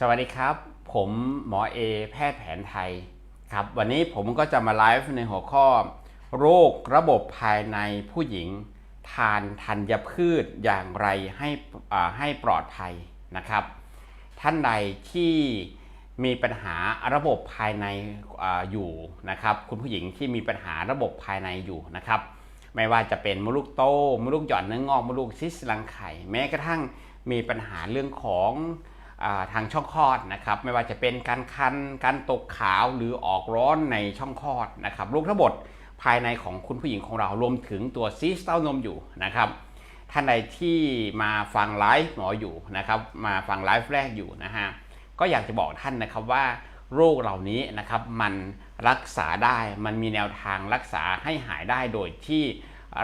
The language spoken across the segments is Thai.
สวัสดีครับ ผมหมอเอแพทย์แผนไทยครับวันนี้ผมก็จะมาไลฟ์ในหัวข้อ โรคระบบภายในผู้หญิง ทานธัญพืชอย่างไรให้อ่าให้ปลอดภัยนะครับ ท่านใดที่มีปัญหาระบบภายในออยู่นะครับ คุณผู้หญิงที่มีปัญหาระบบภายในอยู่นะครับ ไม่ว่าจะเป็นมดลูกโตมดลูกหย่อนเนื้องอกมดลูกซิสรังไข่แม้กระทั่งมีปัญหาเรื่องของ ทางช่องคลอดนะครับไม่ว่าจะเป็นการคันการตกขาวหรือออกร้อนในช่องคลอดนะครับโรคทั้งหมดภายในของคุณผู้หญิงของเรารวมถึงตัวซีสเต้านมอยู่นะครับท่านใดที่มาฟังไลฟ์หมออยู่นะครับมาฟังไลฟ์แรกอยู่นะฮะก็อยากจะบอกท่านนะครับว่าโรคเหล่านี้นะครับมันรักษาได้มันมีแนวทางรักษาให้หายได้โดยที่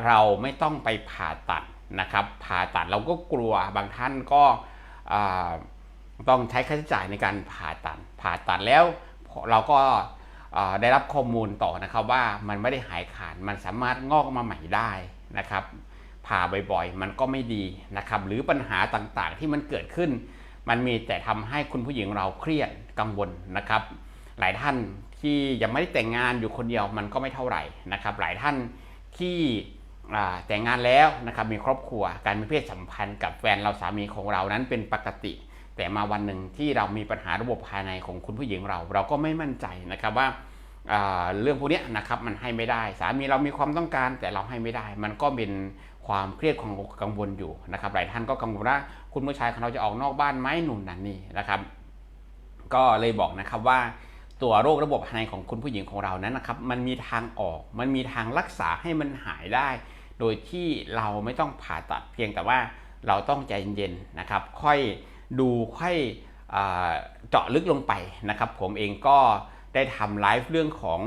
เราไม่ต้องไปผ่าตัดนะครับผ่าตัดเราก็กลัวบางท่านก็ ต้องใช้ค่าใช้จ่ายในการผ่าตัดผ่าตัดแล้วเราก็ได้รับข้อมูลต่อนะครับว่ามันไม่ได้หายขาดมันสามารถงอกมาใหม่ได้นะครับ ผ่าบ่อยๆ มันก็ไม่ดีนะครับ หรือปัญหาต่างๆที่มันเกิดขึ้น มันมีแต่ทำให้คุณผู้หญิงเราเครียดกังวลนะครับ หลายท่านที่ยังไม่ได้แต่งงานอยู่คนเดียวมันก็ไม่เท่าไหร่นะครับ หลายท่านที่แต่งงานแล้วนะครับมีครอบครัวการมีเพศสัมพันธ์กับแฟนเราสามีของเรานั้นเป็นปกติ แต่มาวันหนึ่งที่เรามีปัญหาระบบภายในของคุณผู้หญิงเรา เราก็ไม่มั่นใจนะครับว่าเรื่องพวกนี้นะครับมันให้ไม่ได้ สามีเรามีความต้องการแต่เราให้ไม่ได้ มันก็เป็นความเครียดของกังวลอยู่นะครับหลายท่านก็กังวลว่าคุณผู้ชายของเราจะออกนอกบ้านไหมหนุนนั่นนี่นะครับ ก็เลยบอกนะครับว่าตัวโรคระบบภายในของคุณผู้หญิงของเรานั้นนะครับ มันมีทางออก มันมีทางรักษาให้มันหายได้ โดยที่เราไม่ต้องผ่าตัดเพียงแต่ว่าเราต้องใจเย็นๆนะครับ ค่อย ดูค่อยเจาะลึกลงไปนะครับ ผมเองก็ได้ทำไลฟ์เรื่องของ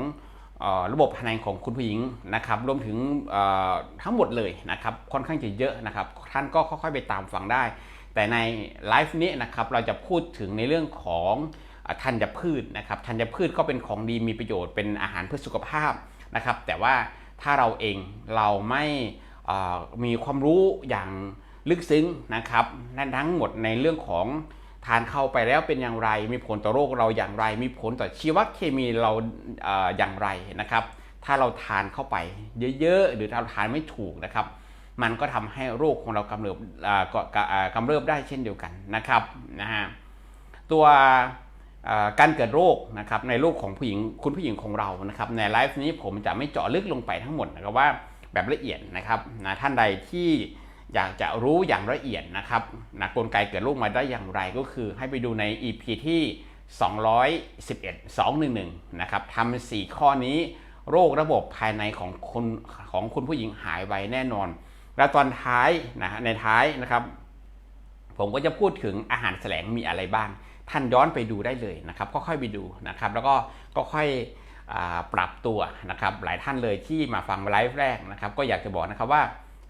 อระบบภายในของคุณผู้หญิงนะครับรวมถึงทั้งหมดเลยนะครับค่อนข้างจะเยอะนะครับ ท่านก็ค่อยๆไปตามฟังได้ แต่ในไลฟ์นี้นะครับเราจะพูดถึงในเรื่องของอ่าธัญพืชนะครับธัญพืชก็เป็นของดีมีประโยชน์เป็นอาหารเพื่อสุขภาพนะครับ แต่ว่าถ้าเราเองเราไม่มีความรู้อย่าง ลึกซึ้งนะครับนั่นทั้งหมดในเรื่องของทานเข้าไปแล้วเป็นอย่างไร มีผลต่อโรคเราอย่างไร มีผลต่อชีวเคมีเราอย่างไรนะครับ ถ้าเราทานเข้าไปเยอะๆ หรือเราทานไม่ถูกนะครับ มันก็ทำให้โรคของเรากำเริบก็กอ่ากำเริบได้เช่นเดียวกันนะครับนะฮะตัวการเกิดโรคนะครับในโรคของผู้หญิงคุณผู้หญิงของเรานะครับ ในไลฟ์นี้ผมจะไม่เจาะลึกลงไปทั้งหมดนะครับว่าแบบละเอียดนะครับนะท่านใดที่ อยากจะรู้อย่างละเอียดนะครับนะกลไกเกิดโรคมาได้อย่างไรก็คือให้ไปดูใน EP ที่ 211 211 นะครับทำสี่ข้อนี้โรคระบบภายในของคุณของคุณผู้หญิงหายไวแน่นอน แล้วตอนท้ายนะฮะในท้ายนะครับ ผมก็จะพูดถึงอาหารแสลงมีอะไรบ้าง ท่านย้อนไปดูได้เลยนะครับ ก็ค่อยไปดูนะครับ แล้วก็ก็ค่อยอปรับตัวนะครับ หลายท่านเลยที่มาฟังไลฟ์แรกนะครับ ก็อยากจะบอกนะครับว่า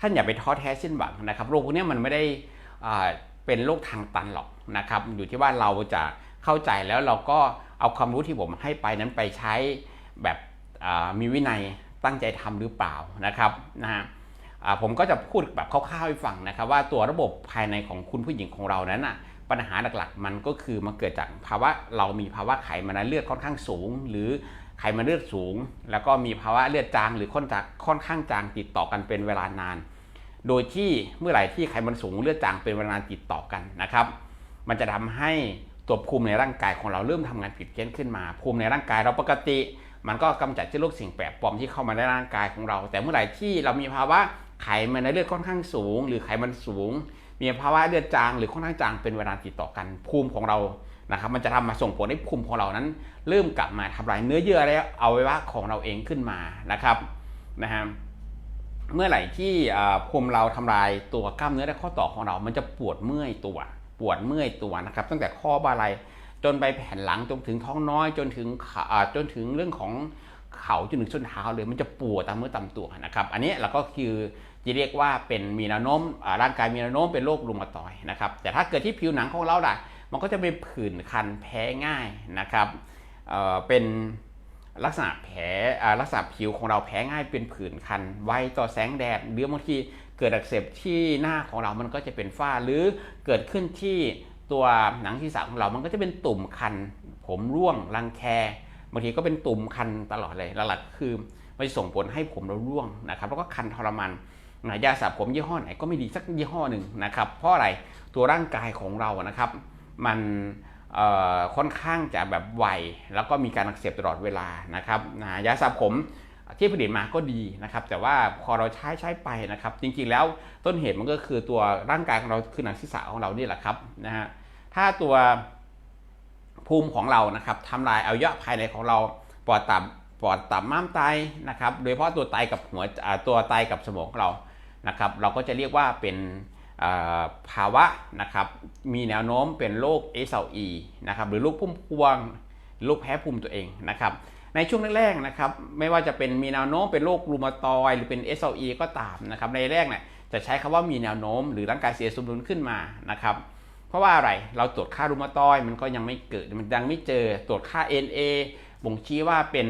ท่านอย่าไปท้อแท้สิ้นหวังนะครับโรคพวกนี้มันไม่ได้เป็นโรคทางตันหรอกนะครับ อยู่ที่ว่าเราจะเข้าใจแล้วเราก็เอาความรู้ที่ผมให้ไปนั้นไปใช้แบบมีวินัยตั้งใจทำหรือเปล่านะครับนะฮะผมก็จะพูดแบบคร่าวๆให้ฟังนะครับ ว่าตัวระบบภายในของคุณผู้หญิงของเรานั้นน่ะปัญหาหลักๆ มันก็คือมันเกิดจากภาวะเรามีภาวะไขมันในเลือดค่อนข้างสูง หรือไขมันเลือดสูง แล้วก็มีภาวะเลือดจางหรือค่อนจากค่อนข้างจางติดต่อกันเป็นเวลานาน โดยที่เมื่อไหร่ที่ไขมันสูงเลือดจางเป็นเวลานานติดต่อกันนะครับ มันจะทำให้ตัวภูมิในร่างกายของเราเริ่มทำงานผิดเพี้ยนขึ้นมา ภูมิในร่างกายเราปกติ มันก็กำจัดเชื้อโรคสิ่งแปลกปลอมที่เข้ามาในร่างกายของเรา แต่เมื่อไหร่ที่เรามีภาวะไขมันในเลือดค่อนข้างสูง หรือไขมันสูง มีภาวะเลือดจาง หรือค่อนข้างจางเป็นเวลาติดต่อกัน ภูมิของเรานะครับมันจะทำมาส่งผลให้ภูมิของเรานั้น เริ่มกลับมาทำลายเนื้อเยื่อและอวัยวะของเราเองขึ้นมานะครับนะฮะ เมื่อไหร่ที่ภูมิเราทำลายตัวกล้ามเนื้อและข้อต่อของเรา มันจะปวดเมื่อยตัว ปวดเมื่อยตัวนะครับ ตั้งแต่ข้อบ่าไหล่จนไปแผ่นหลังจนถึงท้องน้อยจนถึงจนถึงเรื่องของเข่าจนถึงส้นเท้าเลยมันจะปวดตามเมื่อตามตัวนะครับ อันนี้เราก็คือจะเรียกว่าเป็นมีแนวโน้มร่างกายมีแนวโน้มเป็นโรครุมาตอยนะครับ แต่ถ้าเกิดที่ผิวหนังของเราล่ะ มันก็จะเป็นผื่นคันแพ้ง่ายนะครับเเป็น ลักษณะแผลลักษณะผิวของเราแพ้ง่ายเป็นผื่นคัน ไวต่อแสงแดดหรือบางทีเกิดอักเสบที่หน้าของเรามันก็จะเป็นฝ้าหรือเกิดขึ้นที่ตัวหนังศีรษะของเรามันก็จะเป็นตุ่มคัน ผมร่วงรังแคบางทีก็เป็นตุ่มคันตลอดเลยหลักๆคือมันจะส่งผลให้ผมเราร่วงนะครับแล้วก็คันทรมานนะยาสระผมยี่ห้อไหนก็ไม่ดีสักยี่ห้อหนึ่งนะครับเพราะอะไรตัวร่างกายของเรานะครับ มัน ค่อนข้างจะแบบไวแล้วก็มีการอักเสบตลอดเวลานะครับนะยาสระผมที่ผลิตมาก็ดีนะครับ แต่ว่าพอเราใช้ใช้ไปนะครับ จริงๆแล้วต้นเหตุมันก็คือตัวร่างกายของเราคือหนังศีรษะของเรานี่แหละครับนะฮะถ้าตัวภูมิของเรานะครับทำลายอวัยวะภายในของเราปอดตับปอดตับม้ามไตนะครับ โดยเฉพาะตัวไตกับหัวตัวไตกับสมองของเรานะครับ เราก็จะเรียกว่าเป็น ภาวะนะครับมีแนวโน้มเป็นโรค SLE นะครับหรือโรคพุ่มพวงโรคแพ้ภูมิตัวเองนะครับในช่วงแรกๆนะครับไม่ว่าจะเป็นมีแนวโน้มเป็นโรครูมาตอยหรือเป็น SLE ก็ตามนะครับในแรกเนี่ยจะใช้คำว่ามีแนวโน้ม หรือร่างกายเสียสมดุลขึ้นมานะครับเพราะว่าอะไรเราตรวจค่ารูมาตอยมันก็ยังไม่เกิดมันยังไม่เจอตรวจค่า NA บ่งชี้ว่าเป็น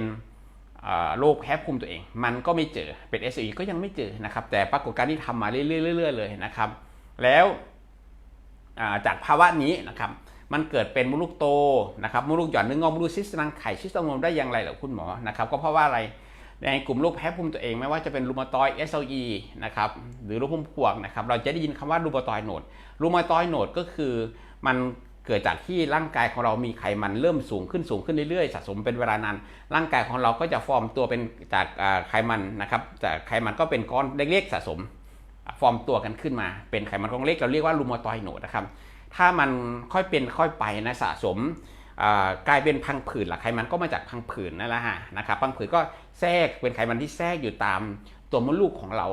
โรคแพ้ภูมิตัวเอง มันก็ไม่เจอเป็น SLE ก็ยังไม่เจอนะครับแต่ปรากฏการณ์ที่ทำมาเรื่อยๆเลยนะครับ แล้วาจากภาวะนี้นะครับมันเกิดเป็นมดลูกโตนะครับมดลูกหย่อนเนื้องอกมดลูกซิสรังไข่ซิสตองมได้อย่างไรหรือคุณหมอนะครับก็เพราะว่าอะไรในกลุ่มโรคแพ้ภูมิตัวเองไม่ว่าจะเป็นรูมาตอยด์ SLE นะครับหรือโรคภูมิพวงนะครับเราจะได้ยินคำว่ารูมาตอยด์โนดรูมาตอยด์โนดก็คือมันเกิดจากที่ร่างกายของเรามีไขมันเริ่มสูงขึ้นสูงขึ้นเรื่อยๆสะสมเป็นเวลานานร่างกายของเราก็จะฟอร์มตัวเป็นจากไขมันนะครับจากไขมันก็เป็นก้อนเล็กๆสะสม ฟอร์มตัวกันขึ้นมาเป็นไขมันก้อนเล็กเราเรียกว่ารูมาตอยโนดนะครับถ้ามันค่อยเป็นค่อยไปนะสะสมกลายเป็นพังผืดละไขมันก็มาจากพังผืดนั่นแหละฮะนะครับพังผืดก็แทรกเป็นไขมันที่แทรกอยู่ตามตัวมดลูกของเรา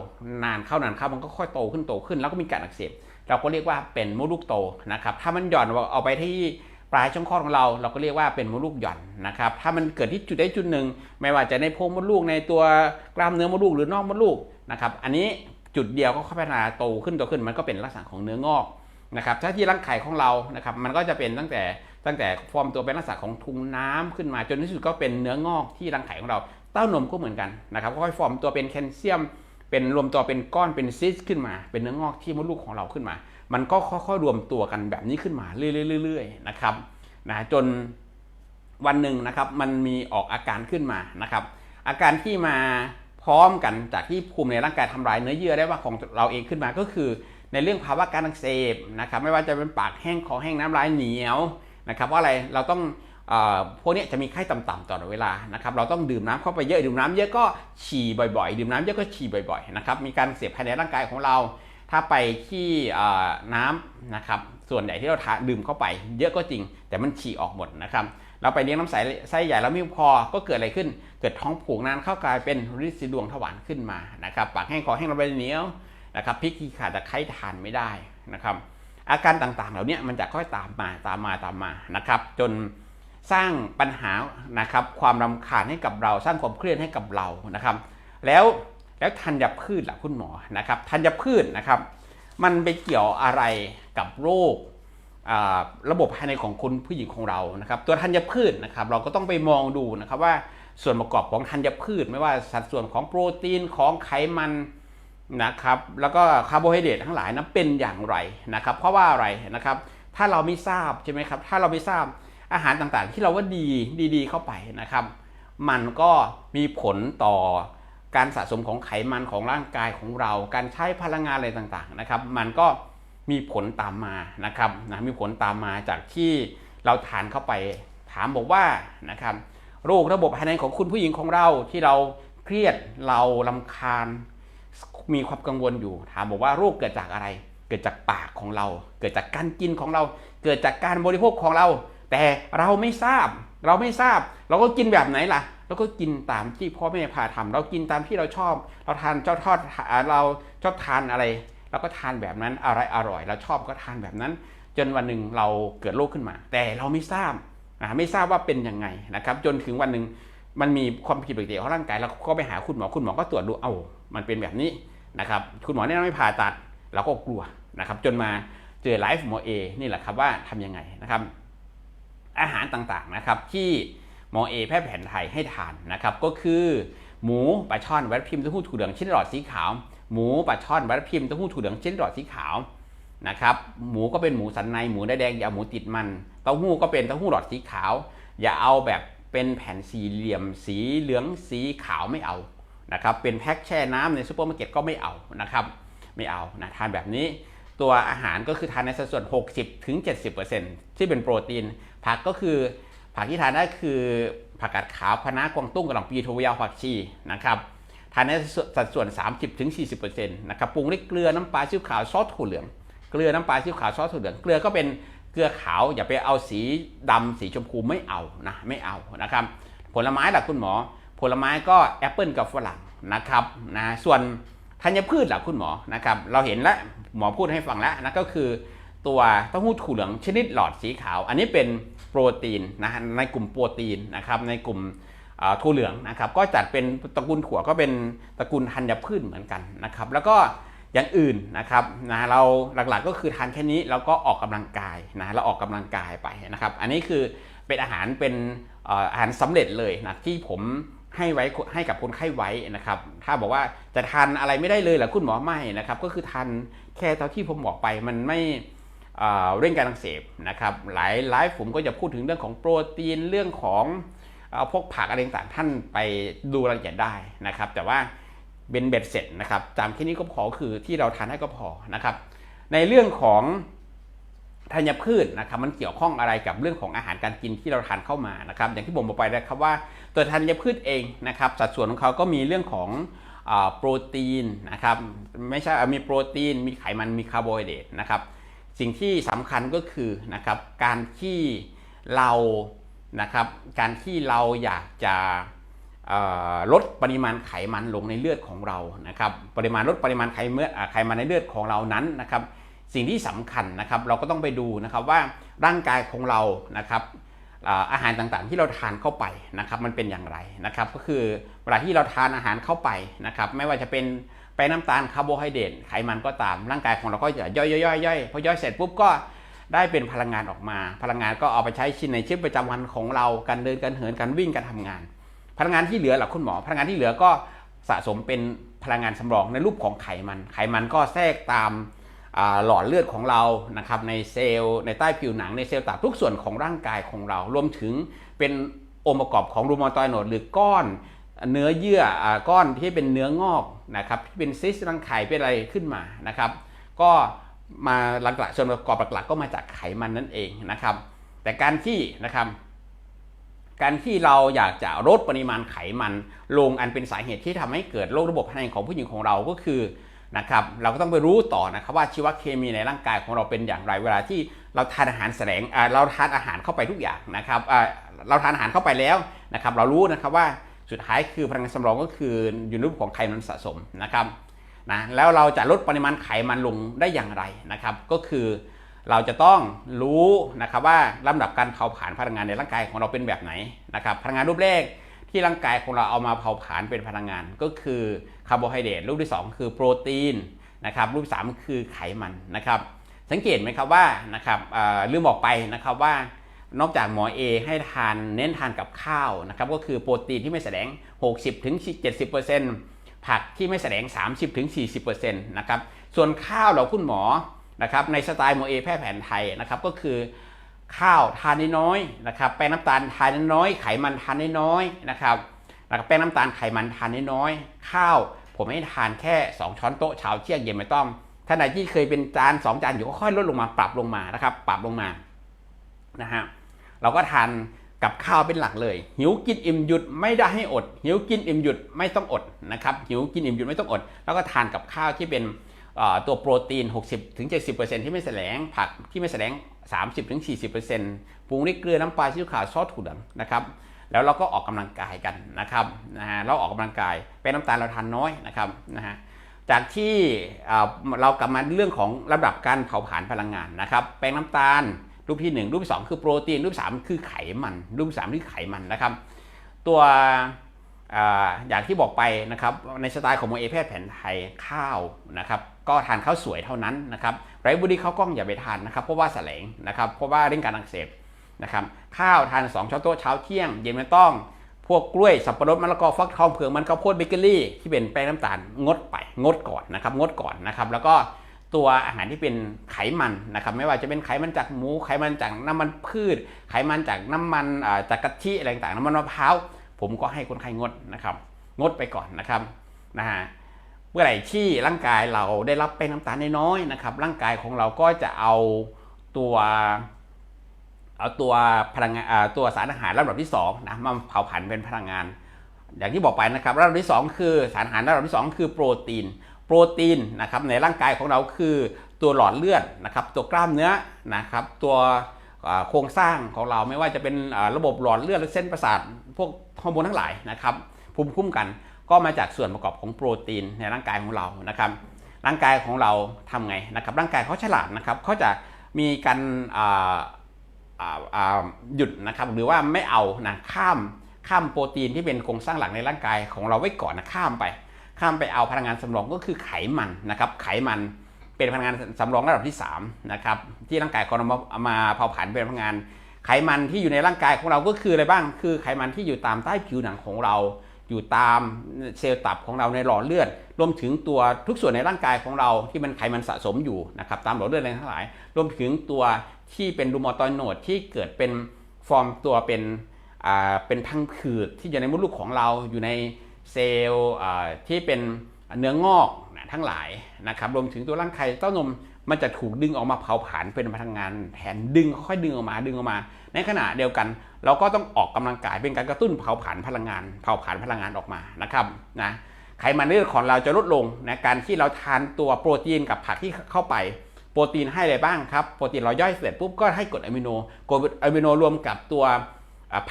นานเข้านานเข้ามันก็ค่อยโตขึ้นโตขึ้น แล้วก็มีการอักเสบเราก็เรียกว่าเป็นมดลูกโตนะครับถ้ามันหย่อนเอาไปที่ปลายช่องคลอดของเรา เราก็เรียกว่าเป็นมดลูกหย่อนนะครับถ้ามันเกิดที่จุดใดจุดหนึ่ง ไม่ว่าจะในโพรงมดลูกในตัวกล้ามเนื้อมดลูกหรือนอกมดลูกนะครับอันนี้ จุดเดียวก็พัฒนาโตขึ้นโตขึ้นมันก็เป็นลักษณะของเนื้องอกนะครับถ้าที่ร่างไข่ของเรานะครับมันก็จะเป็นตั้งแต่ตั้งแต่ฟอร์มตัวเป็นลักษณะของทุงน้ำขึ้นมาจนที่สุดก็เป็นเนื้องอกที่รังไข่ของเรา เต้านมก็เหมือนกันนะครับค่อยฟอร์มตัวเป็นแคลเซียม เป็นรวมตัวเป็นก้อนเป็นซิสขึ้นมา เป็นเนื้องอกที่มดลูกของเราขึ้นมา มันก็ค่อยๆรวมตัวกันแบบนี้ขึ้นมาเรื่อยๆๆนะครับนะจนวันหนึ่งนะครับมันมีออกอาการขึ้นมานะครับอาการที่มา พร้อมกันจากที่ภูมิในร่างกายทำลายเนื้อเยื่อได้ว่าของเราเองขึ้นมาก็คือ ในเรื่องภาวะการอักเสบนะครับไม่ว่าจะเป็นปากแห้งคอแห้งน้ำลายเหนียวนะครับว่าอะไรเราต้องพวกนี้จะมีไข้ต่ำๆตลอดเวลานะครับเราต้องดื่มน้ำเข้าไปเยอะดื่มน้ำเยอะก็ฉี่บ่อยๆ ดื่มน้ำเยอะก็ฉี่บ่อยๆนะครับมีการเสบภายในร่างกายของเรา ถ้าไปที่อ่อน้ำนะครับส่วนใหญ่ที่เราทานดื่มเข้าไปเยอะก็จริง แต่มันฉี่ออกหมดนะครับ เราไปเลี้ยงน้ำใสไส้ใหญ่แล้วไม่พอก็เกิดอะไรขึ้น เกิดท้องผูกนานเข้ากลายเป็นริดสีดวงถวานขึ้นมานะครับปากแห้งคอแห้งลำไส้เหนียวนะครับพริกขี้ขาดตะไคร้ทานไม่ได้นะครับ อาการต่างๆ เหล่านี้มันจะค่อยตามมาตามมาตามมานะครับ จนสร้างปัญหานะครับความรำคาญให้กับเราสร้างความเครียดให้กับเรานะครับ แล้วแล้วธัญพืชล่ะคุณหมอนะครับธัญพืชนะครับ มันไปเกี่ยวอะไรกับโรค ระบบภายในของคุณผู้หญิงของเรานะครับ ตัวธัญพืชนะครับ เราก็ต้องไปมองดูนะครับว่าส่วนประกอบของธัญพืช ไม่ว่าสัดส่วนของโปรตีนของไขมันนะครับ แล้วก็คาร์โบไฮเดรตทั้งหลายนั้นเป็นอย่างไรนะครับ เพราะว่าอะไรนะครับ ถ้าเราไม่ทราบใช่ไหมครับ ถ้าเราไม่ทราบอาหารต่างๆ ที่เราว่าดีดีๆ เข้าไปนะครับ มันก็มีผลต่อการสะสมของไขมันของร่างกายของเรา การใช้พลังงานอะไรต่างๆนะครับ มันก็ มีผลตามมานะครับนะมีผลตามมาจากที่เราทานเข้าไป ถามบอกว่านะครับโรคระบบภายในของคุณผู้หญิงของเราที่เราเครียดเราลำคาญ มีความกังวลอยู่ ถามบอกว่าโรคเกิดจากอะไร เกิดจากปากของเรา เกิดจากการกินของเรา เกิดจากการบริโภคของเรา แต่เราไม่ทราบ เราไม่ทราบ เราก็กินแบบไหนล่ะเราก็กินตามที่พ่อแม่พาทำเรากินตามที่เราชอบ เราทานเจ้าทอดเราชอบทานอะไร เราก็ทานแบบนั้นอะไรอร่อยเราชอบก็ทานแบบนั้น จนวันหนึ่งเราเกิดโรคขึ้นมา แต่เราไม่ทราบอ่าไม่ทราบว่าเป็นยังไงนะครับ จนถึงวันหนึ่งมันมีความผิดปกติของร่างกายเราก็ไปหาคุณหมอคุณหมอก็ตรวจดูเอ้ามันเป็นแบบนี้นะครับคุณหมอแนะนำให้ผ่าตัดเราก็กลัวนะครับ จนมาเจอไลฟ์หมอเอนี่แหละครับว่าทำยังไงนะครับ อาหารต่างๆนะครับที่หมอเอแพทย์แผนไทยให้ทานนะครับ ก็คือ หมูปลาช่อนแวดพิมพ์เต้าหู้ถั่วเหลืองชิ้นหลอดสีขาว หมูปลาช่อนวัดพิมพ์เต้าหู้ถั่วเหลืองเชิ้นหลอดสีขาวนะครับหมูก็เป็นหมูสันในหมูแดงอย่าหมูติดมันเต้าหู้ก็เป็นเต้าหู้หลอดสีขาว อย่าเอาแบบเป็นแผ่นสี่เหลี่ยม สีเหลืองสีขาวไม่เอานะครับเป็นแพ็คแช่น้ำในซูเปอร์มาร์เก็ตก็ไม่เอานะครับไม่เอานะทานแบบนี้ตัวอาหารก็คือทานในสัดส่วน 60ถึง70%ที่เป็นโปรตีน ผักก็คือผักที่ทานได้คือผักกาดขาวคะน้ากวางตุ้งกระหล่ำปีถั่วเยาวผักชีนะครับ ทานในสัดส่วน 30ถึง40%นะครับปรุงด้วยเกลือน้ำปลาซีอิ๊วขาวซอสถั่วเหลือง เกลือน้ำปลาซีอิ๊วขาวซอสถั่วเหลือง เกลือก็เป็นเกลือขาวอย่าไปเอาสีดำสีชมพูไม่เอานะไม่เอานะครับ ผลไม้ล่ะคุณหมอ ผลไม้ก็แอปเปิลกับฝรั่งนะครับนะส่วนธัญพืชล่ะคุณหมอนะครับเราเห็นแล้วหมอพูดให้ฟังแล้วนะก็คือตัวเต้าหู้ถั่วเหลืองชนิดหลอดสีขาว อันนี้เป็นโปรตีนนะในกลุ่มโปรตีนนะครับในกลุ่ม ถั่วเหลืองนะครับก็จัดเป็นตระกูลถั่วก็เป็นตระกูลธัญพืชเหมือนกันนะครับแล้วก็อย่างอื่นนะครับนะเราหลักๆก็คือทานแค่นี้แล้วก็ออกกำลังกายนะเราออกกำลังกายไปนะครับอันนี้คือเป็นอาหารเป็นอาหารสำเร็จเลยนะที่ผมให้ไว้ให้กับคนไข้ไว้นะครับ ถ้าบอกว่าจะทานอะไรไม่ได้เลยเหรอคุณหมอไม่นะครับ ก็คือทานแค่เท่าที่ผมบอกไปมันไม่เร่งการอักเสบนะครับหลายไลฟ์ผมก็จะพูดถึงเรื่องของโปรตีนเรื่องของ เออพวกผักอะไรต่างๆท่านไปดูรายละเอียดได้นะครับ แต่ว่าเป็นเบ็ดเสร็จนะครับจำแค่นี้ก็พอคือที่เราทานได้ก็พอนะครับ ในเรื่องของธัญพืชนะครับมันเกี่ยวข้องอะไรกับเรื่องของอาหารการกินที่เราทานเข้ามานะครับ อย่างที่ผมบอกไปนะครับว่าตัวธัญพืชเองนะครับ สัดส่วนของเขาก็มีเรื่องของอโปรตีนนะครับไม่ใช่อะมีโปรตีน มีไขมันมีคาร์โบไฮเดรตนะครับ สิ่งที่สำคัญก็คือนะครับการที่เรา นะครับ การที่เราอยากจะลดปริมาณไขมันลงในเลือดของเรานะครับ ปริมาณลดปริมาณไขเมื่อไขมันในเลือดของเรานั้นนะครับ สิ่งที่สำคัญนะครับเราก็ต้องไปดูนะครับว่าร่างกายของเรานะครับอาหารต่างๆที่เราทานเข้าไปนะครับ มันเป็นอย่างไรนะครับ ก็คือเวลาที่เราทานอาหารเข้าไปนะครับ ไม่ว่าจะเป็นแป้งน้ำตาลคาร์โบไฮเดรตไขมันก็ตามร่างกายของเราก็จะย่อยย่อยย่อยย่อยพอย่อยเสร็จปุ๊บก็ ได้เป็นพลังงานออกมา พลังงานก็เอาไปใช้ชินในชีวิตประจำวันของเราการเดินการเหินการวิ่งการทำงาน พลังงานที่เหลือหล่ะคุณหมอ พลังงานที่เหลือก็สะสมเป็นพลังงานสำรองในรูปของไขมัน ไขมันก็แทรกตามหลอดเลือดของเรานะครับในเซลล์ในใต้ผิวหนังในเซลล์ตับทุกส่วนของร่างกายของเรา รวมถึงเป็นองค์ประกอบของรูมาตอยด์โนดหรือก้อนเนื้อเยื่ออก้อนที่เป็นเนื้องอกนะครับที่เป็นซิสต์รังไข่เป็นอะไรขึ้นมานะครับ ก็ มาหลักๆส่วนประกอบหลักๆก็มาจากไขมันนั่นเองนะครับ แต่การที่นะครับ การที่เราอยากจะลดปริมาณไขมันลงอันเป็นสาเหตุที่ทำให้เกิดโรคระบบภายในของผู้หญิงของเราก็คือนะครับเราก็ต้องไปรู้ต่อนะครับว่าชีวเคมีในร่างกายของเราเป็นอย่างไร เวลาที่เราทานอาหารแสลงเราทานอาหารเข้าไปทุกอย่างนะครับเราทานอาหารเข้าไปแล้วนะครับ เรารู้นะครับว่าสุดท้ายคือพลังงานสำรองก็คืออยู่ในรูปของไขมันสะสมนะครับ นะแล้วเราจะลดปริมาณไขมันลงได้อย่างไรนะครับ ก็คือเราจะต้องรู้นะครับว่าลำดับการเผาผลาญพลังงานในร่างกายของเราเป็นแบบไหนนะครับพลังงานรูปแรกที่ร่างกายของเราเอามาเผาผลาญเป็นพลังงาน ก็คือคาร์โบไฮเดรตรูปที่ 2 คือโปรตีนนะครับรูปที่สามคือไขมันนะครับ สังเกตไหมครับว่านะครับลืมบอกไปนะครับว่านอกจากหมอเอให้ทานเน้นทานกับข้าวนะครับก็คือโปรตีนที่ไม่แสดง 60-70%ถึง ผักที่ไม่แสดง 30-40%ถึง40%นะครับส่วนข้าวเราคุณหมอนะครับในสไตล์หมอเอแพทย์แผนไทยนะครับก็คือข้าวทานน้อยๆนะครับแป้งน้ำตาลทานน้อยๆไขมันทานน้อยๆนะครับแล้วก็แป้งน้ำตาลไขมันทานน้อยๆข้าวผมให้ทานแค่ 2 ช้อนโต๊ะเช้าเที่ยงเย็นไม่ต้องท่านไหนที่เคยเป็นจาน 2 จานอยู่ก็ค่อยลดลงมาปรับลงมานะครับปรับลงมานะฮะเราก็ทาน กับข้าวเป็นหลักเลย หิวกินอิ่มหยุดไม่ได้ให้อด หิวกินอิ่มหยุดไม่ต้องอดนะครับหิวกินอิ่มหยุดไม่ต้องอด แล้วก็ทานกับข้าวที่เป็นตัวโปรตีน 60-70%ที่ไม่แสลงผักที่ไม่แสลง 30-40%ปรุงด้วยเกลือน้ำปลาซีอิ๊วขาวซอสถั่วเหลืองนะครับแล้วเราก็ออกกำลังกายกันนะครับนะฮะเราออกกำลังกายเป็นน้ำตาลเราทานน้อยนะครับนะฮะจากที่เอ่อเรากลับมาเรื่องของระดับการเผาผลาญพลังงานนะครับ แป้งน้ำตาล รูปที่ 1 รูปที่ 2 คือโปรตีน รูปที่สามคือไขมัน รูปที่สามคือไขมันนะครับ ตัวออย่างที่บอกไปนะครับในสไตล์ของโมเอแพทย์แผนไทยข้าวนะครับก็ทานข้าวสวยเท่านั้นนะครับไรบุรีข้าวกล้องอย่าไปทานนะครับเพราะว่าแสลงนะครับเพราะว่าเร่งการอักเสบนะครับข้าวทาน 2ช้อนโต๊ะเช้าเที่ยง เย็นไม่ต้อง พวกกล้วยสับปะรดมะละกอฟักทองเผือกมันข้าวโพดเบเกอรี่ ที่เป็นแป้งน้ำตาลงดไปงดก่อนนะครับงดก่อนนะครับแล้วก็ ตัวอาหารที่เป็นไขมันนะครับไม่ว่าจะเป็นไขมันจากหมูไขมันจากน้ำมันพืช ไขมันจากน้ำมันจากกะทิอะไรต่างๆน้ำมันมะพร้าวผมก็ให้คนไข้งดนะครับ งดไปก่อนนะครับนะฮะเมื่อไหร่ที่ร่างกายเราได้รับแป้งน้ำตาลน้อยๆนะครับร่างกายของเราก็จะเอาตัวเอาตัวพลังงานตัวสารอาหารระดับที่2นะมาเผาผลาญเป็นพลังงาน อย่างที่บอกไปนะครับระดับที่ 2 คือสารอาหารระดับที่ 2 คือโปรตีน โปรตีนนะครับในร่างกายของเราคือตัวหลอดเลือดนะครับตัวกล้ามเนื้อนะครับตัวโครงสร้างของเราไม่ว่าจะเป็นระบบหลอดเลือดและเส้นประสาทพวกฮอร์โมนทั้งหลายนะครับภูมิคุ้มกันก็มาจากส่วนประกอบของโปรตีนในร่างกายของเรานะครับ ร่างกายของเราทำไงนะครับ ร่างกายเขาฉลาดนะครับเขาจะมีการหยุดนะครับหรือว่าไม่เอานะข้ามข้ามโปรตีนที่เป็นโครงสร้างหลักในร่างกายของเราไว้ก่อนนะข้ามไป ข้ามไปเอาพลังงานสำรองก็คือไขมันนะครับ ไขมันเป็นพลังงานสำรองระดับที่3นะครับที่ร่างกายของเรามาเผาผลาญเป็นพลังงาน ไขมันที่อยู่ในร่างกายของเราก็คืออะไรบ้าง คือไขมันที่อยู่ตามใต้ผิวหนังของเรา อยู่ตามเซลล์ตับของเราในหลอดเลือดรวมถึงตัวทุกส่วนในร่างกายของเราที่มันไขมันสะสมอยู่นะครับตามหลอดเลือดอะไรทั้งหลาย รวมถึงตัวที่เป็นรูมาตอยโนดที่เกิดเป็นฟอร์มตัวเป็นอ่าเป็นพังผืดที่อยู่ในมดลูกของเราอยู่ใน เซลล์ที่เป็นเนื้องอกนะทั้งหลายนะครับรวมถึงตัวร่างกายเต้านมมันจะถูกดึงออกมาเผาผลาญเป็นพลังงานแทนดึงค่อยดึงออกมาดึงออกมา ในขณะเดียวกัน เราก็ต้องออกกำลังกายเป็นการกระตุ้นเผาผลาญพลังงาน เผาผลาญพลังงานออกมานะครับนะไขมันในเลือดของเราจะลดลงนะการที่เราทานตัวโปรตีนกับผักที่เข้าไป โปรตีนให้อะไรบ้างครับโปรตีนเราย่อยเสร็จปุ๊บก็ให้กรดอะมิโนกรดอะมิโนรวมกับตัว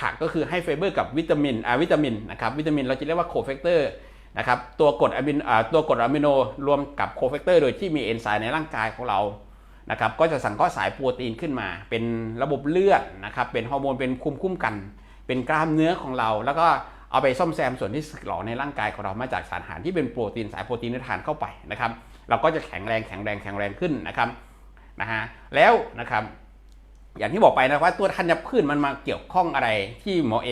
ผักก็คือให้ไฟเบอร์กับวิตามินอาวิตามินนะครับวิตามินเราจะเรียกว่าโคแฟกเตอร์นะครับตัวกรดอะมินตัวกรดอะมิโนรวมกับโคแฟกเตอร์โดยที่มีเอนไซม์ในร่างกายของเรานะครับก็จะสังเคราะห์สายโปรตีนขึ้นมา เป็นระบบเลือดนะครับเป็นฮอร์โมนเป็นคุมคุ้มกัน เป็นกล้ามเนื้อของเรา แล้วก็เอาไปซ่อมแซมส่วนที่สึกหรอในร่างกายของเรามาจากสารอาหารที่เป็นโปรตีนสายโปรตีนที่ทานเข้าไปนะครับเราก็จะแข็งแรงแข็งแรงแข็งแรงขึ้นนะครับนะฮะแล้วนะครับ อย่างที่บอกไปนะว่าตัวธัญพืชมันมาเกี่ยวข้องอะไรที่หมอเอ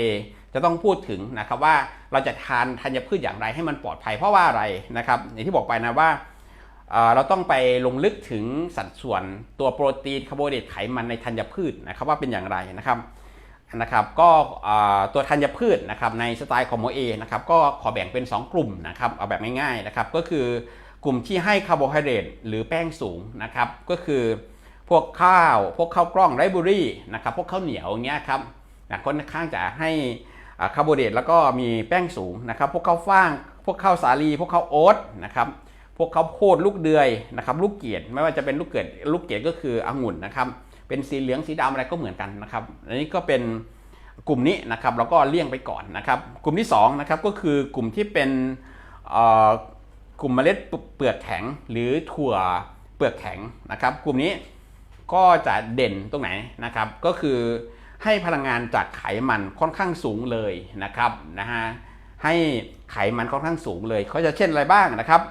จะต้องพูดถึงนะครับว่าเราจะทานธัญพืชอย่างไรให้มันปลอดภัยเพราะว่าอะไรนะครับอย่างที่บอกไปนะว่าเราต้องไปลงลึกถึงสัดส่วนตัวโปรตีนคาร์โบไฮเดรตไขมันในธัญพืชนะครับว่าเป็นอย่างไรนะครับนะครับก็ตัวธัญพืชนะครับในสไตล์ของหมอเอนะครับก็ขอแบ่งเป็น 2 กลุ่มนะครับเอาแบบง่ายๆนะครับก็คือกลุ่มที่ให้คาร์โบไฮเดรตหรือแป้งสูงนะครับก็คือ พวกข้าว พวกข้าวกล้องไรบุรี่นะครับพวกข้าวเหนียวอย่างเงี้ยครับนะค่อนข้างจะให้คาร์โบไฮเดรตแล้วก็มีแป้งสูงนะครับพวกข้าวฟ่าง พวกข้าวสาลี พวกข้าวโอ๊ตนะครับพวกข้าวโพดลูกเดือยนะครับลูกเกียดไม่ว่าจะเป็นลูกเกียดลูกเกียดก็คือองุ่นนะครับเป็นสีเหลืองสีดำอะไรก็เหมือนกันนะครับอันนี้ก็เป็นกลุ่มนี้นะครับเราก็เลี่ยงไปก่อนนะครับกลุ่มที่สองนะครับก็คือกลุ่มที่เป็นกลุ่มเมล็ดเปลือกแข็งหรือถั่วเปลือกแข็งนะครับ กลุ่มนี้ ก็จะเด่นตรงไหนนะครับ ก็คือให้พลังงานจากไขมันค่อนข้างสูงเลยนะครับนะฮะให้ไขมันค่อนข้างสูงเลยเขาจะเช่นอะไรบ้างนะครับ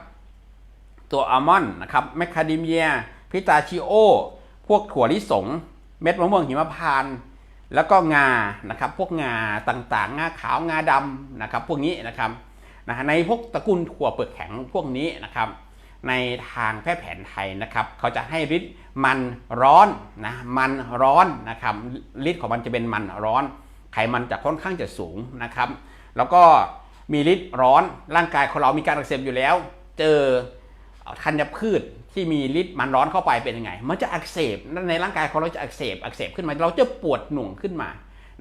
ตัวอัลมอนด์นะครับแมคคาเดเมียพิตาชิโอ พวกถั่วลิสง เม็ดมะม่วงหิมพานต์แล้วก็งานะครับ พวกงาต่างๆ งาขาวงาดำนะครับ พวกนี้นะครับนะฮะในพวกตระกูลถั่วเปลือกแข็งพวกนี้นะครับ ในทางแพทย์แผนไทยนะครับเขาจะให้ฤทธิ์มันร้อนนะมันร้อนนะครับฤทธิ์ของมันจะเป็นมันร้อน ไขมันจะค่อนข้างจะสูงนะครับ แล้วก็มีฤทธิ์ร้อนร่างกายของเรามีการอักเสบอยู่แล้ว เจอธัญพืชที่มีฤทธิ์มันร้อนเข้าไปเป็นยังไง มันจะอักเสบในร่างกายของเราจะอักเสบอักเสบขึ้นมาเราจะปวดหน่วงขึ้นมา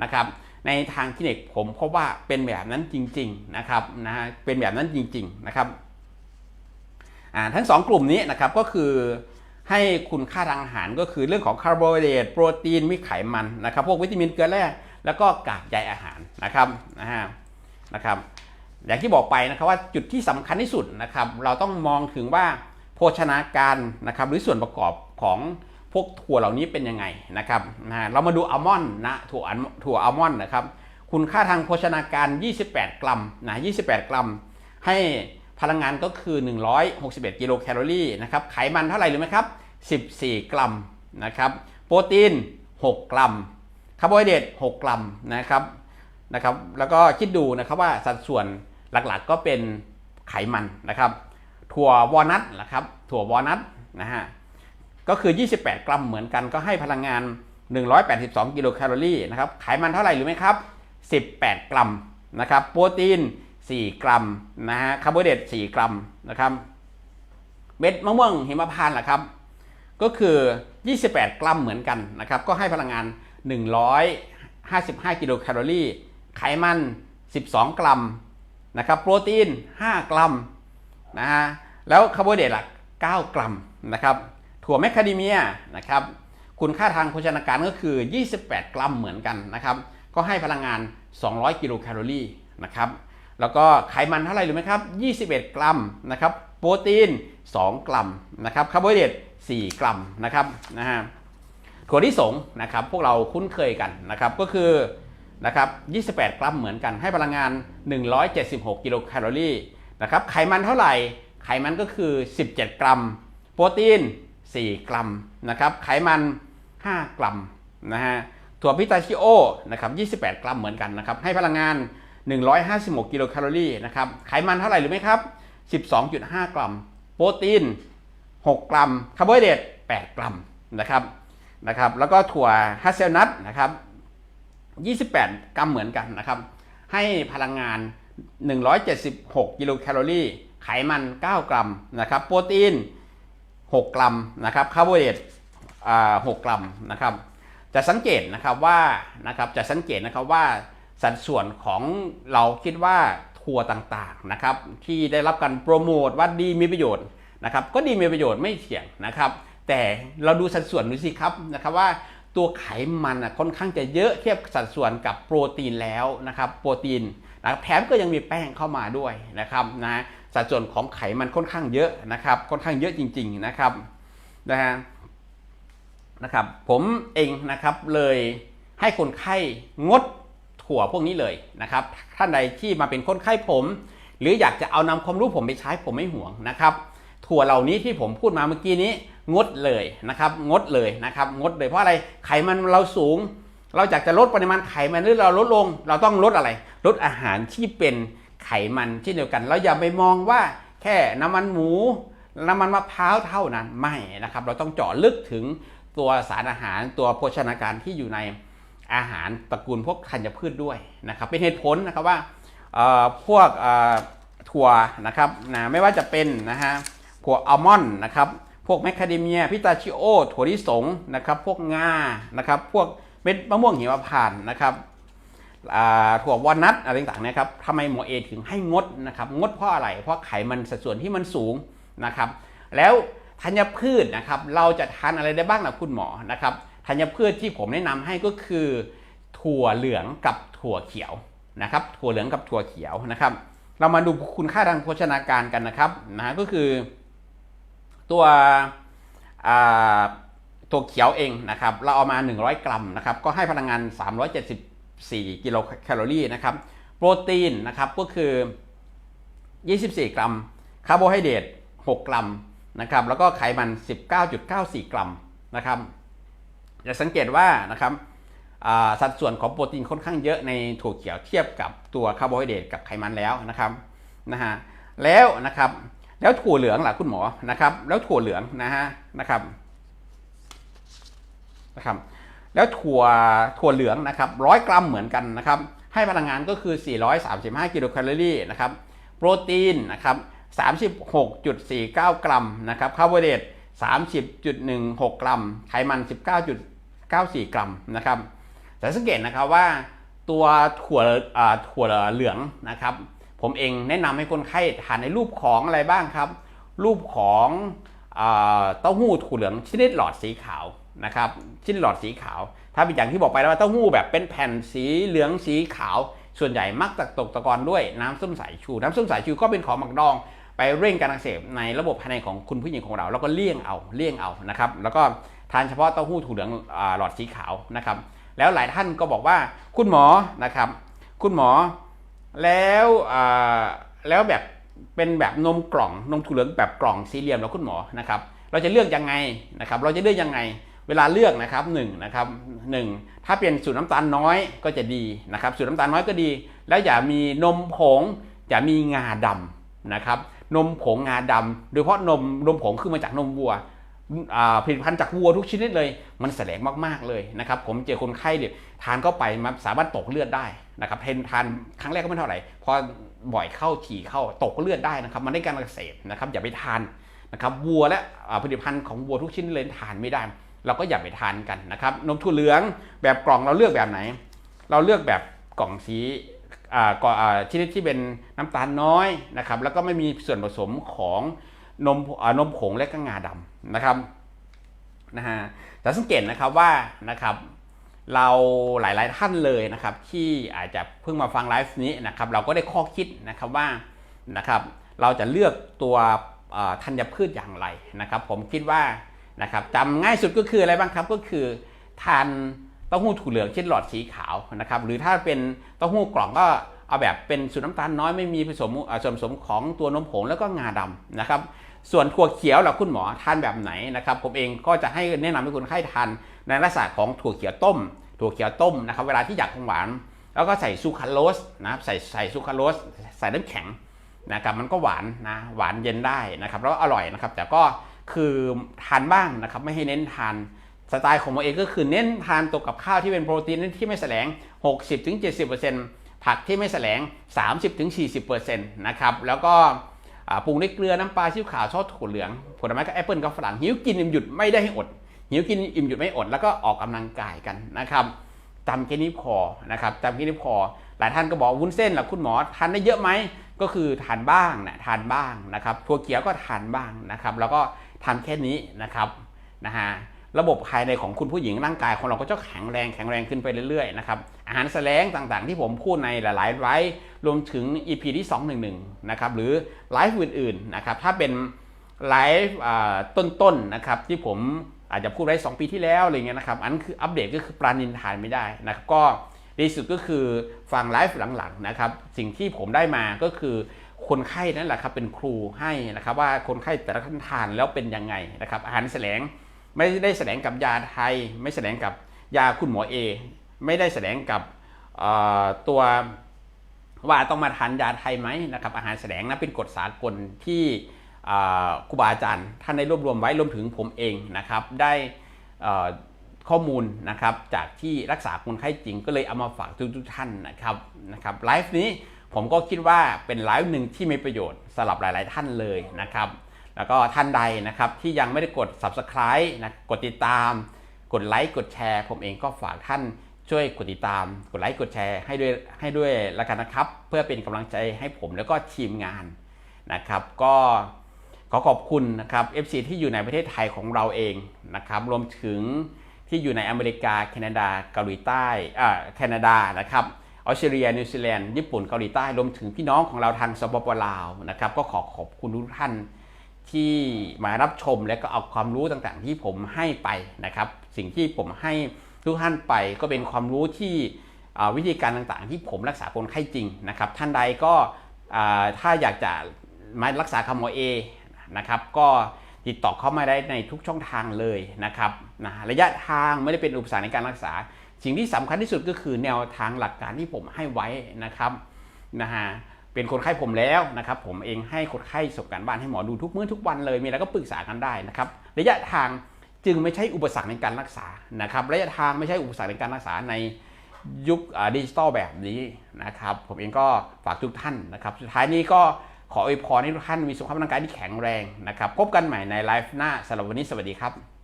นะครับในทางคลินิกผมพบว่าเป็นแบบนั้นจริง ๆนะครับนะฮะเป็นแบบนั้นจริง ๆ นะครับ อ่าทั้งสองกลุ่มนี้นะครับก็คือให้คุณค่าทางอาหารก็คือเรื่องของคาร์โบไฮเดรตโปรตีนมีไขมันนะครับ พวกวิตามินเกลือแร่แล้วก็กากใยอาหารนะครับนะฮะนะครับอย่างที่บอกไปนะครับว่าจุดที่สำคัญที่สุดนะครับเราต้องมองถึงว่าโภชนาการนะครับหรือส่วนประกอบของพวกถั่วเหล่านี้เป็นยังไงนะครับนะฮะเรามาดูอัลมอนด์นะถั่วถั่วอัลมอนด์นะครับคุณค่าทางโภชนาการ 28 กรัมนะ28 กรัม ให้ พลังงานก็คือ 161 กิโลแคลอรี่นะครับ ไขมันเท่าไหร่รู้ไหมครับ 14 กรัมนะครับ โปรตีน 6 กรัม คาร์โบไฮเดรต 6 กรัมนะครับ นะครับ แล้วก็คิดดูนะครับว่าสัดส่วนหลักๆก็เป็นไขมันนะครับ ถั่ววอลนัทนะครับ ถั่ววอลนัทนะฮะ ก็คือ 28 กรัมเหมือนกัน ก็ให้พลังงาน 182 กิโลแคลอรี่นะครับ ไขมันเท่าไหร่รู้ไหมครับ 18 กรัมนะครับ โปรตีน 4 กรัมนะฮะคาร์โบไฮเดรต4กรัมนะครับ เม็ดมะม่วงหิมพานต์ล่ะครับ ก็คือ 28 กรัมเหมือนกันนะครับ ก็ให้พลังงาน 155 กิโลแคลอรี่ ไขมัน 12 กรัมนะครับ โปรตีน 5 กรัมนะฮะ แล้วคาร์โบไฮเดรตล่ะ 9 กรัมนะครับ ถั่วแมคคาเดเมียนะครับ คุณค่าทางโภชนาการก็คือ 28 กรัมเหมือนกันนะครับ ก็ให้พลังงาน 200 กิโลแคลอรี่นะครับ แล้วก็ไขมันเท่าไหร่รู้ไหมครับ 21 กรัมนะครับ โปรตีน 2 กรัมนะครับ คาร์โบไฮเดรต 4 กรัมนะครับนะฮะถั่วลิสงนะครับ พวกเราคุ้นเคยกันนะครับ ก็คือนะครับ 28 กรัมเหมือนกัน ให้พลังงาน 176 กิโลแคลอรี่นะครับ ไขมันเท่าไหร่ ไขมันก็คือ 17 กรัม โปรตีน 4 กรัมนะครับ ไขมัน 5 กรัมนะฮะ ถั่วพิตาชิโอนะครับ 28 กรัมเหมือนกันนะครับ ให้พลังงาน 156 กิโลแคลอรี่นะครับไขมันเท่าไหร่หรือไหมครับ 12.5 กรัม โปรตีน 6 กรัมคาร์โบไฮเดรต8 กรัมนะครับนะครับแล้วก็ถั่วฮัสเซลนัทนะครับ 28 กรัมเหมือนกันนะครับ ให้พลังงาน 176 กิโลแคลอรี่ ไขมัน 9 กรัมนะครับ โปรตีน 6 กรัมนะครับคาร์โบไฮเดรต6กรัมนะครับ จะสังเกตนะครับว่านะครับจะสังเกตนะครับว่า สัดส่วนของเราคิดว่าทัวร์ต่างๆนะครับที่ได้รับการโปรโมทว่าดีมีประโยชน์นะครับก็ดีมีประโยชน์ไม่เถียงนะครับ แต่เราดูสัดส่วนดูสิครับนะครับว่าตัวไขมันน่ะค่อนข้างจะเยอะเทียบสัดส่วนกับโปรตีนแล้วนะครับโปรตีนนะครับแถมก็ยังมีแป้งเข้ามาด้วยนะครับนะสัดส่วนของไขมันค่อนข้างเยอะนะครับค่อนข้างเยอะจริง ๆนะครับนะฮะนะครับผมเองนะครับเลยให้คนไข้งด ถั่วพวกนี้เลยนะครับ ท่านใดที่มาเป็นคนไข้ผม หรืออยากจะเอานำความรู้ผมไปใช้ผมไม่ห่วงนะครับ ถั่วเหล่านี้ที่ผมพูดมาเมื่อกี้นี้งดเลยนะครับ งดเลยนะครับ งดเลยเพราะอะไรไขมันเราสูง เราอยากจะลดปริมาณไขมันหรือเราลดลง เราต้องลดอะไร ลดอาหารที่เป็นไขมันเช่นเดียวกันเราอย่าไปมองว่าแค่น้ำมันหมูน้ำมันมะพร้าวเท่านั้นไม่นะครับ เราต้องเจาะลึกถึงตัวสารอาหารตัวโภชนาการที่อยู่ใน อาหารตระกูลพวกธัญพืชด้วยนะครับเป็นเหตุผลนะครับว่าพวกถั่วนะครับนะไม่ว่าจะเป็นนะฮะพวกอัลมอนด์นะครับพวกแมคคาเดเมียพิตาชิโอ ถั่วลิสงนะครับพวกงานะครับพวกเม็ดมะม่วงหิมพานต์นะครับถั่ววอลนัทอะไรต่างๆนะครับทำไมหมอเอถึงให้งดนะครับงดเพราะอะไร เพราะไขมันสัดส่วนที่มันสูงนะครับ แล้วธัญพืชนะครับเราจะทานอะไรได้บ้างนะคุณหมอนะครับ ธัญพืชที่ผมแนะนำให้ก็คือ ถั่วเหลืองกับถั่วเขียวนะครับ ถั่วเหลืองกับถั่วเขียวนะครับ เรามาดูคุณค่าทางโภชนาการกันนะครับนะฮะก็คือตัวตัวเขียวเองนะครับ เราเอามา 100 กรัมนะครับ ก็ให้พลังงาน 374 กิโลแคลอรี่นะครับ โปรตีนนะครับก็คือ 24 กรัม คาร์โบไฮเดรต 6 กรัมนะครับ แล้วก็ไขมัน 19.94 กรัมนะครับ จะสังเกตว่านะครับสัดส่วนของโปรตีนค่อนข้างเยอะในถั่วเขียวเทียบกับตัวคาร์โบไฮเดรตกับไขมันแล้วนะครับนะฮะแล้วนะครับแล้วถั่วเหลืองล่ะคุณหมอนะครับ แล้วถั่วเหลืองนะฮะนะครับนะครับแล้วถั่วถั่วเหลืองนะครับร้อยกรัมเหมือนกันนะครับ ให้พลังงานก็คือ 435 กิโลแคลอรี่นะครับโปรตีนนะครับ36.49 กรัมนะครับคาร์โบไฮเดรต30.16 กรัม ไขมัน 94 กรัมนะครับแต่สังเกตนะครับว่าตัวถั่วถั่วเหลืองนะครับ ผมเองแนะนำให้คนไข้ทานในรูปของอะไรบ้างครับ รูปของเต้าหู้ถั่วเหลืองชนิดหลอดสีขาวนะครับชนิดหลอดสีขาว ถ้าเป็นอย่างที่บอกไปแล้วว่าเต้าหู้แบบเป็นแผ่นสีเหลืองสีขาว ส่วนใหญ่มักจะตกตะกอนด้วยน้ำส้มสายชู น้ำส้มสายชูก็เป็นของหมักดอง ไปเร่งการอักเสบในระบบภายในของคุณผู้หญิงของเรา แล้วก็เลี่ยงเอาเลี่ยงเอานะครับ แล้วก็ ทานเฉพาะเต้าหู้ถั่วเหลืองหลอดสีขาวนะครับ แล้วหลายท่านก็บอกว่าคุณหมอนะครับ คุณหมอแล้วแล้วแบบเป็นแบบนมกล่องนมถั่วเหลืองแบบกล่องสี่เหลี่ยมแล้วคุณหมอนะครับ เราจะเลือกยังไงนะครับ เราจะเลือกยังไง เวลาเลือกนะครับหนึ่งนะครับหนึ่งถ้าเป็นสูตรน้ำตาลน้อยก็จะดีนะครับ สูตรน้ำตาลน้อยก็ดี แล้วอย่ามีนมผงอย่ามีงาดำนะครับ นมผงงาดำโดยเฉพาะนมนมผงคือมาจากนมวัว ผลิตภัณฑ์จากวัวทุกชนิดเลย มันแสลงมากๆเลยนะครับผมเจอคนไข้เนี่ยทานเข้าไปมันสามารถตกเลือดได้นะครับเทนทานครั้งแรกก็ไม่เท่าไหร่พอบ่อยเข้าถี่เข้าตกเลือดได้นะครับ มันได้การอักเสบนะครับอย่าไปทานนะครับวัวและผลิตภัณฑ์ของวัวทุกชนิดเลยทานไม่ได้ เราก็อย่าไปทานกันนะครับนมถั่วเหลืองแบบกล่องเราเลือกแบบไหน เราเลือกแบบกล่องสีก่อชนิดที่เป็นน้ำตาลน้อยนะครับแล้วก็ไม่มีส่วนผสมของนมนมผงและก็งาดำ นะครับนะฮะแต่สังเกตนะครับว่านะครับเราหลายๆท่านเลยนะครับที่อาจจะเพิ่งมาฟังไลฟ์นี้นะครับเราก็ได้ข้อคิดนะครับว่านะครับเราจะเลือกตัวธัญพืชอย่างไรนะครับ ผมคิดว่านะครับจำง่ายสุดก็คืออะไรบ้างครับก็คือทานเต้าหู้ถั่วเหลืองเช่นหลอดสีขาวนะครับหรือถ้าเป็นเต้าหู้กล่องก็เอาแบบเป็นสูตรน้ำตาลน้อยไม่มีผสมส่วนผสมของตัวนมผงแล้วก็งาดำนะครับ ส่วนถั่วเขียวล่ะคุณหมอทานแบบไหนนะครับผมเองก็จะให้แนะนำให้คนไข้ทานในลักษณะของถั่วเขียวต้ม ถั่วเขียวต้มนะครับเวลาที่อยากของหวาน แล้วก็ใส่ซูคราโลสนะครับใส่ใส่ซูคราโลสใส่น้ำแข็งนะครับมันก็หวานนะหวานเย็นได้นะครับแล้วก็อร่อยนะครับ แต่ก็คือทานบ้างนะครับไม่ให้เน้นทานสไตล์ของผมเองก็คือเน้นทานตัวกับข้าวที่เป็นโปรตีนที่ไม่แสลง 60-70%ผักที่ไม่แสลง 30-40%นะครับแล้วก็ ปรุงด้วยเกลือน้ำปลาชิ้วขาวซอสถั่วเหลือง ผลไม้ก็แอปเปิลกับฝรั่งหิวกินอิ่มหยุดไม่ได้ให้อด หิวกินอิ่มหยุดไม่อดแล้วก็ออกกำลังกายกันนะครับจำแค่นี้พอนะครับจำแค่นี้พอ หลายท่านก็บอกวุ้นเส้นล่ะคุณหมอทานได้เยอะไหมก็คือทานบ้างนะทานบ้างนะครับถั่วเขียวก็ทานบ้างนะครับ แล้วก็ทานแค่นี้นะครับนะฮะ ระบบภายในของคุณผู้หญิงร่างกายของเราก็จะแข็งแรงแข็งแรงขึ้นไปเรื่อยๆนะครับอาหารแสลงต่างๆ ที่ผมพูดในหลายๆไลฟ์รวมถึง EP ที่ 211 นะครับหรือไลฟ์อื่นๆนะครับถ้าเป็นไลฟ์ต้นๆนะครับที่ผมอาจจะพูดไว้ 2 ปีที่แล้วอะไรเงี้ยนะครับอันคืออัปเดตก็คือปลานินทานไม่ได้นะครับก็ดีสุดก็คือฟังไลฟ์หลังๆนะครับสิ่งที่ผมได้มาก็คือคนไข้นั่นแหละครับเป็นครูให้นะครับว่าคนไข้แต่ละท่านทานแล้วเป็นยังไงนะครับอาหารแสลง ไม่ได้แสดงกับยาไทย ไม่แสดงกับยาคุณหมอเอไม่ได้แสดงกับตัวว่าต้องมาทานยาไทยไหมนะครับอาหารแสดงนะเป็นกฎสากลที่ครูบาอาจารย์ท่านได้รวบรวมไว้รวมถึงผมเองนะครับได้ข้อมูลนะครับจากที่รักษาคนไข้จริงก็เลยเอามาฝากทุกๆท่านนะครับนะครับไลฟ์นี้ผมก็คิดว่าเป็นไลฟ์หนึ่งที่มีประโยชน์สำหรับหลาย ๆ ท่านเลยนะครับ แล้วก็ท่านใดนะครับที่ยังไม่ได้กด subscribe นะกดติดตาม กดไลค์กดแชร์ ผมเองก็ฝากท่านช่วยกดติดตาม กดไลค์กดแชร์ให้ด้วยให้ด้วยละกันนะครับ เพื่อเป็นกำลังใจให้ผมแล้วก็ทีมงานนะครับ ก็ขอขอบคุณนะครับ FC ที่อยู่ในประเทศไทยของเราเองนะครับ รวมถึงที่อยู่ในอเมริกา แคนาดาเกาหลีใต้อ่าแคนาดานะครับออสเตรเลียนิวซีแลนด์ญี่ปุ่นเกาหลีใต้รวมถึงพี่น้องของเราทางสปปลาวนะครับ ก็ขอขอบคุณทุกท่าน ที่มารับชมและก็เอาความรู้ต่างๆ ที่ผมให้ไปนะครับ สิ่งที่ผมให้ทุกท่านไปก็เป็นความรู้ที่วิธีการต่างๆ ที่ผมรักษาคนไข้จริงนะครับ ท่านใดก็ถ้าอยากจะมารักษาคำหมอเอนะครับ ก็ติดต่อเข้ามาได้ในทุกช่องทางเลยนะครับนะระยะทางไม่ได้เป็นอุปสรรคในการรักษา สิ่งที่สำคัญที่สุดก็คือแนวทางหลักการที่ผมให้ไว้นะครับนะฮะ เป็นคนไข้ผมแล้วนะครับผมเองให้คนไข้ส่งการบ้านให้หมอดูทุกมื้อทุกวันเลยมีอะไรก็ปรึกษากันได้นะครับระยะทางจึงไม่ใช่อุปสรรคในการรักษานะครับระยะทางไม่ใช่อุปสรรคในการรักษาในยุคดิจิตอลแบบนี้นะครับผมเองก็ฝากทุกท่านนะครับสุดท้ายนี้ก็ขออวยพรให้ทุกท่านมีสุขภาพร่างกายที่แข็งแรงนะครับพบกันใหม่ในไลฟ์หน้าสำหรับวันนี้สวัสดีครับ